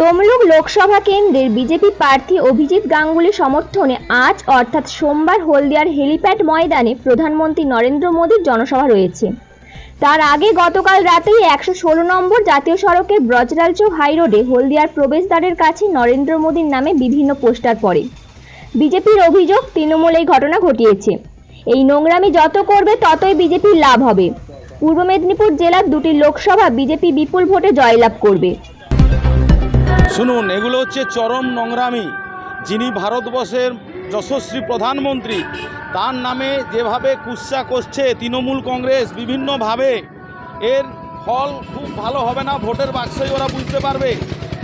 তমলুক লোকসভা কেন্দ্রের বিজেপি প্রার্থী অভিজিৎ গাঙ্গুলি সমর্থনে আজ, অর্থাৎ সোমবার, হলদিয়ার হেলিপ্যাড ময়দানে প্রধানমন্ত্রী নরেন্দ্র মোদীর জনসভা রয়েছে। তার আগে গতকাল রাতেই একশো ষোলো নম্বর জাতীয় সড়কের ব্রজরাল চৌক হাইরোডে হলদিয়ার প্রবেশদ্বারের কাছে নরেন্দ্র মোদীর নামে বিভিন্ন পোস্টার পড়ে। বিজেপির অভিযোগ, তৃণমূল এই ঘটনা ঘটিয়েছে। এই নোংরামি যত করবে, ততই বিজেপির লাভ হবে। পূর্ব মেদিনীপুর জেলার দুটি লোকসভা বিজেপি বিপুল ভোটে জয়লাভ করবে। শুনুন, এগুলো হচ্ছে চরম নোংরামি। যিনি ভারতবর্ষের যশস্বী প্রধানমন্ত্রী, তার নামে যেভাবে কুৎসা করছে তৃণমূল কংগ্রেস বিভিন্নভাবে, এর ফল খুব ভালো হবে না, ভোটের বাক্সই ওরা বুঝতে পারবে।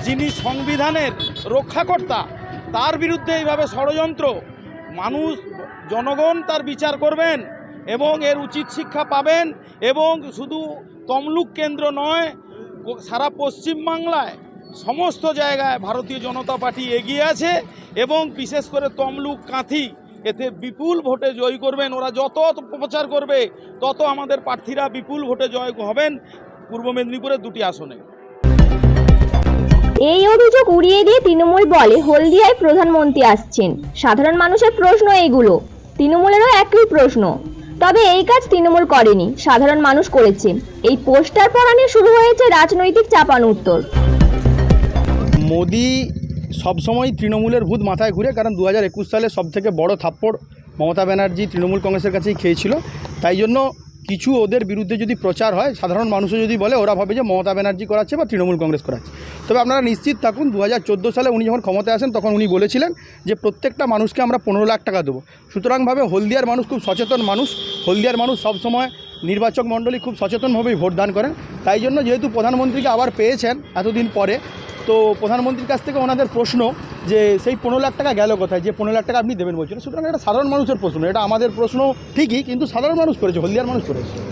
যিনি সংবিধানের রক্ষাকর্তা, তার বিরুদ্ধে এইভাবে ষড়যন্ত্র, মানুষ, জনগণ তার বিচার করবেন এবং এর উচিত শিক্ষা পাবেন এবং শুধু তমলুক কেন্দ্র নয়, সারা পশ্চিমবাংলায় সমস্ত জায়গায় ভারতীয় জনতা পার্টি এগিয়ে আছে এবং বিশেষ করে তমলুক কাঁথি, এতে বিপুল ভোটে জয় করবেন। ওরা যত প্রচার করবে, তত আমাদের প্রার্থীরা বিপুল ভোটে জয় হবেন পূর্ব মেদিনীপুরের দুটি আসনে। এই অভিযোগ উড়িয়ে দিয়ে তৃণমূল বলে হলদিয়ায় প্রধানমন্ত্রী আসছেন। সাধারণ মানুষের প্রশ্ন এইগুলো। তৃণমূলেরও একই প্রশ্ন। তবে এই কাজ তৃণমূল করেনি, সাধারণ মানুষ করেছে। এই পোস্টার পড়ানি শুরু হয়েছে রাজনৈতিক চাপান উত্তর মোদি সবসময় তৃণমূলের ভূত মাথায় ঘুরে, কারণ দু হাজার একুশ সালে সবথেকে বড় থাপ্পড় মমতা ব্যানার্জি তৃণমূল কংগ্রেসের কাছেই খেয়েছিল। তাই জন্য কিছু ওদের বিরুদ্ধে যদি প্রচার হয়, সাধারণ মানুষও যদি বলে, ওরা ভাবে যে মমতা ব্যানার্জি করাচ্ছে বা তৃণমূল কংগ্রেস করাচ্ছে। তবে আপনারা নিশ্চিত থাকুন দু হাজার চোদ্দ সালে উনি যখন ক্ষমতায় আসেন, তখন উনি বলেছিলেন যে প্রত্যেকটা মানুষকে আমরা পনেরো লাখ টাকা দেবো। সুতরাংভাবে হলদিয়ার মানুষ খুব সচেতন মানুষ। হলদিয়ার মানুষ সবসময় নির্বাচক মণ্ডলী খুব সচেতনভাবেই ভোট দান করেন। তাই জন্য যেহেতু প্রধানমন্ত্রীকে আবার পেয়েছেন এতদিন পরে তো প্রধানমন্ত্রীর কাছ থেকে ওনাদের প্রশ্ন যে সেই পনেরো লাখ টাকা গেল কোথায়? যে পনেরো লাখ টাকা আপনি দেবেন বলছেন সুতরাং এটা সাধারণ মানুষের প্রশ্ন, এটা আমাদের প্রশ্ন ঠিকই, কিন্তু সাধারণ মানুষ করেছে, হলদিয়ার মানুষ করেছে।